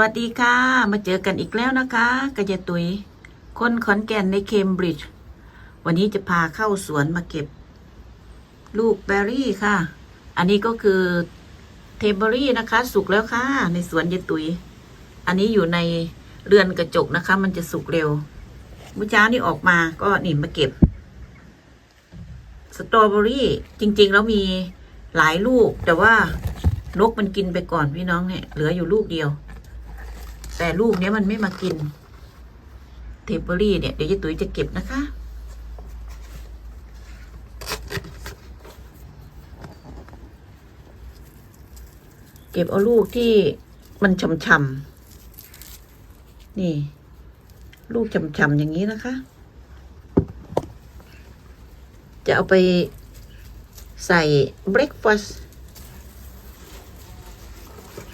วัสดีค่ะ มาเจอกันอีกแล้วนะคะกระยะตุย คนขอนแก่นในเคมบริดจ์วันนี้จะพาเข้าสวนมาเก็บ ลูกแบร์รี่ค่ะ อันนี้ก็คือเทเบอรี่นะคะ สุกแล้วค่ะ ในสวนยายตุย อันนี้อยู่ในเรือนกระจกนะคะ มันจะสุกเร็วเมื่อเช้านี้ออกมาก็นี่มาเก็บ สตรอเบอรี่จริง ๆ แล้วมีหลายลูก แต่ว่านกมันกินไปก่อนพี่น้องเนี่ยเหลืออยู่ลูกเดียว แต่ลูกเนี้ยมันไม่มากิน เทปเบอรี่เนี่ย เดี๋ยวยายตุ๋ยจะเก็บนะคะ เก็บเอาลูกที่มันช่ำๆนี่ ลูกช่ำๆอย่างนี้นะคะ จะเอาไปใส่เบรคฟาสต์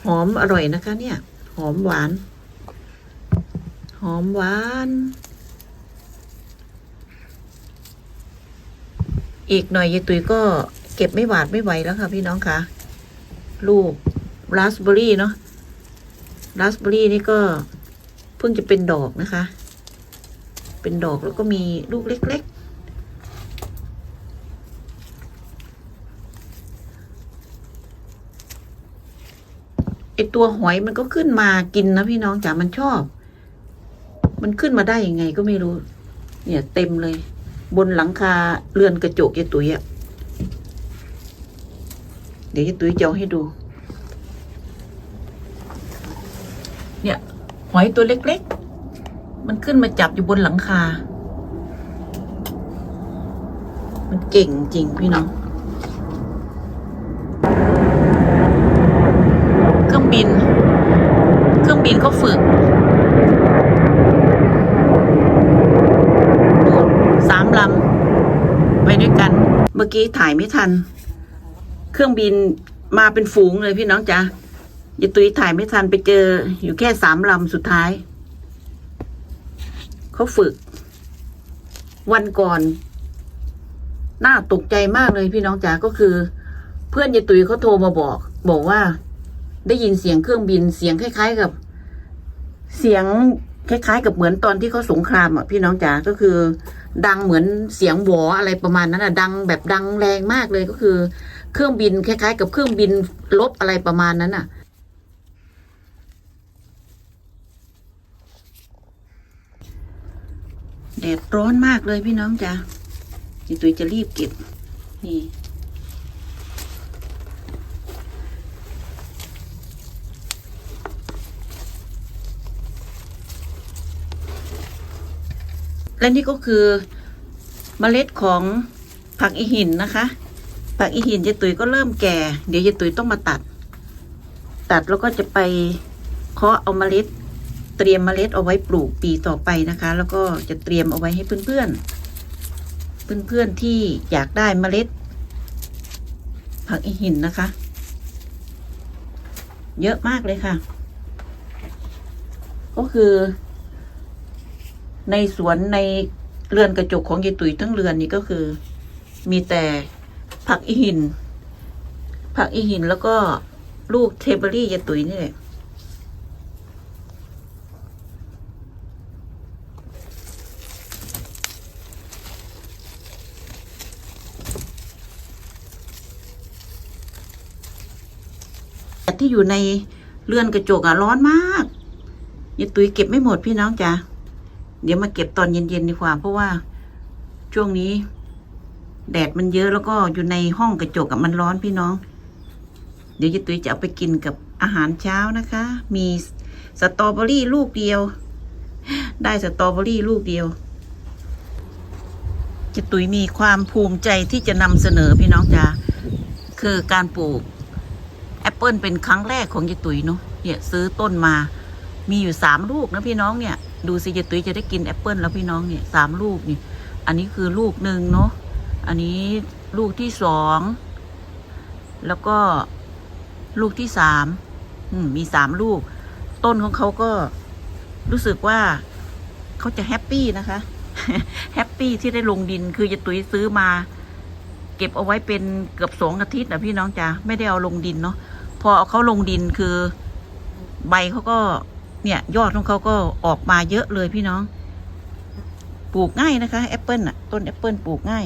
หอมอร่อยนะคะเนี่ย หอมหวาน หอมหวาน อีกหน่อยยายตุยก็เก็บไม่หวาดไม่ไหวแล้วค่ะพี่น้องคะลูกราสเบอร์รี่เนาะราสเบอร์รี่นี่ก็เพิ่งจะเป็นดอกนะคะ เป็นดอกแล้วก็มีลูกเล็ก ๆ ตัวหอยมันก็ขึ้นมากินนะพี่น้องจ๋ามันชอบ มันขึ้นมาได้ยังไงก็ไม่รู้ เนี่ยเต็มเลย บนหลังคาเรือนกระจกยายตุ๋ยอะเดี๋ยวยายตุ๋ยจะเอาให้ดู เนี่ย หอยตัวเล็กๆ มันขึ้นมาจับอยู่บนหลังคา มันเก่งจริงพี่น้อง เครื่อง บิน เครื่องบินเขาฝึกสามลำไปด้วยกัน เมื่อกี้ถ่ายไม่ทัน เครื่องบินมาเป็นฝูงเลยพี่น้องจ๊ะยายตุยถ่ายไม่ทันไปเจออยู่แค่สามลำสุดท้าย เขาฝึก วันก่อน น่าตกใจมากเลยพี่น้องจ๋าก็คือ เพื่อนยายตุยเขาโทรมาบอก บอกว่า ได้ยินเสียงเครื่องบินเสียงคล้าย ๆ กับ เสียงคล้ายๆ กับเหมือนตอนที่เขาสงครามอะพี่น้องจ๋าก็คือ ดังเหมือนเสียงหวออะไรประมาณนั้นอะดังแบบดังแรงมากเลยก็คือ เครื่องบินคล้าย ๆ กับเครื่องบินลบอะไรประมาณนั้นอะแดดร้อนมากเลยพี่น้องจ๋านี่ตุยจะรีบเก็บ นี่ และนี่ก็คือเมล็ดของผักอีหินนะคะ ผักอีหินยายตุ๋ยก็เริ่มแก่ เดี๋ยวยายตุ๋ยต้องมาตัด ตัดแล้วก็จะไปเคาะเอาเมล็ด เตรียมเมล็ดเอาไว้ปลูกปีต่อไปนะคะ แล้วก็จะเตรียมเอาไว้ให้เพื่อนๆ เพื่อนๆที่อยากได้เมล็ด ผักอีหินนะคะ เยอะมากเลยค่ะ ก็คือ ในสวนในเรือนกระจกของยายตุ๋ยทั้งเรือนนี้ก็คือ มีแต่ผักอีหิน ผักอีหินแล้วก็ลูกเทเบอรี่ยายตุ๋ยนี่แหละที่อยู่ในเรือนกระจกอะร้อนมากยายตุ๋ยเก็บไม่หมดพี่น้องจ้ะ เดี๋ยวมาเก็บตอนเย็นๆดีกว่า เพราะว่าช่วงนี้ แดดมันเยอะแล้วก็อยู่ในห้องกระจกกับมันร้อนพี่น้อง เดี๋ยวยายตุ้ยจะเอาไปกินกับอาหารเช้านะคะ มีสตรอเบอรี่ลูกเดียว ได้สตรอเบอรี่ลูกเดียวยายตุ้ยมีความภูมิใจที่จะนำเสนอพี่น้องจ้าคือการปลูกแอปเปิลเป็นครั้งแรกของยายตุ้ยเนาะเนี่ยซื้อต้นมา มีอยู่สามลูกนะพี่น้องเนี่ย ดูสิยายตุ้ยจะได้กินแอปเปิลแล้วพี่น้องเนี่ยสามลูกนี่ อันนี้คือลูกหนึ่งเนาะ อันนี้ลูกที่สอง แล้วก็ลูกที่สาม มีสามลูก ต้นของเขาก็รู้สึกว่าเขาจะแฮปปี้นะคะ แฮปปี้ที่ได้ลงดิน คือยายตุ้ยซื้อมา เก็บเอาไว้เป็นเกือบสองอาทิตย์นะพี่น้องจ๋าไม่ได้เอาลงดินเนาะ พอเอาเขาลงดินคือ ใบเขาก็ เนี่ย ยอดของเขาก็ออกมาเยอะเลยพี่น้อง ปลูกง่ายนะคะแอปเปิลน่ะต้นแอปเปิลปลูกง่าย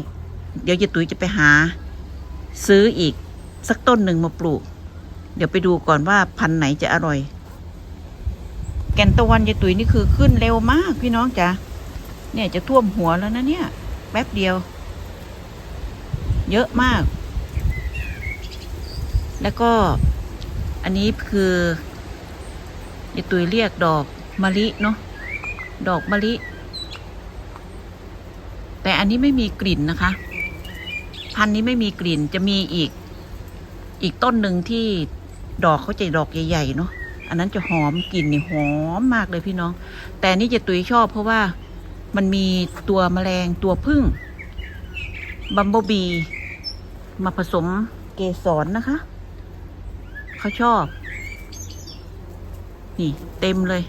เดี๋ยวยายตุ๋ยจะไปหา ซื้ออีกสักต้นหนึ่งมาปลูก เดี๋ยวไปดูก่อนว่าพันธุ์ไหนจะอร่อย แก่นตะวันยายตุ๋ยนี่คือขึ้นเร็วมากพี่น้องจ๋าเนี่ยจะท่วมหัวแล้วนะเนี่ย แป๊บเดียว เยอะมาก แล้วก็อันนี้คือ ยายตุยเรียกดอกมะลิเนาะดอกมะลิ แต่อันนี้ไม่มีกลิ่นนะคะ พันนี้ไม่มีกลิ่นจะมีอีก อีกต้นหนึ่งที่ดอกเขาจะดอกใหญ่ๆเนาะอันนั้นจะหอมกลิ่นนี่หอมมากเลยพี่น้อง แต่นี่จะตุยชอบเพราะว่ามันมีตัวแมลงตัวพึ่งบัมโบบี มาผสมเกสรนะคะ เขาชอบ นี่เต็มเลย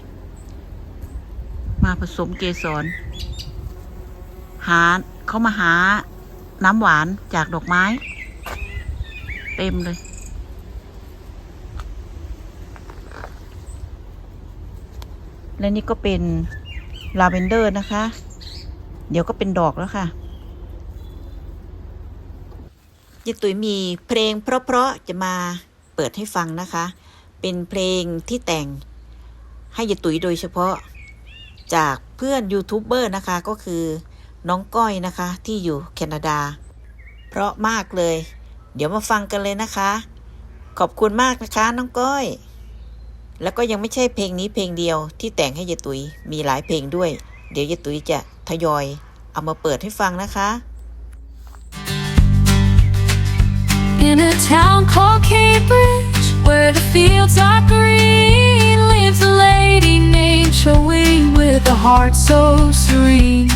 มาผสมเกสร หาเขามาหาน้ำหวานจากดอกไม้ เต็มเลย และนี่ก็เป็นลาเวนเดอร์นะคะ เดี๋ยวก็เป็นดอกแล้วค่ะยายตุ๋ยมีเพลงเพราะๆจะมาเปิดให้ฟังนะคะ เป็นเพลงที่แต่ง ให้ยายตุ๋ยโดยเฉพาะ จากเพื่อนยูทูบเบอร์นะคะก็คือน้องก้อยนะคะที่อยู่แคนาดา เพราะมากเลย เดี๋ยวมาฟังกันเลยนะคะ ขอบคุณมากนะคะน้องก้อย แล้วก็ยังไม่ใช่เพลงนี้เพลงเดียวที่แต่งให้ยายตุ๋ยมีหลายเพลงด้วย เดี๋ยวยายตุ๋ยจะทยอยเอามาเปิดให้ฟังนะคะ In a town called Cambridge, where the fields are green, lady named Joey with a heart so serene.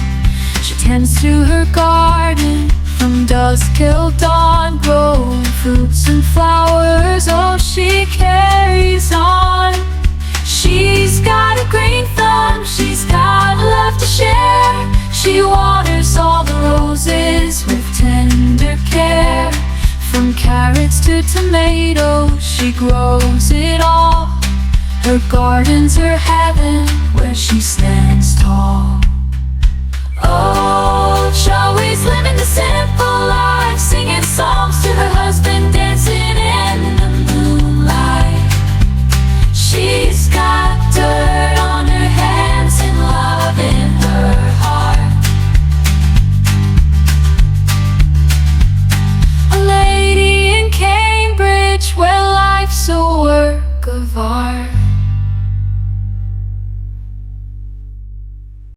She tends to her garden from dusk till dawn, growing fruits and flowers. Oh, she carries on. She's got a green thumb, she's got love to share. She waters all the roses with tender care. From carrots to tomatoes, she grows it all. Her garden's her heaven where she stands tall.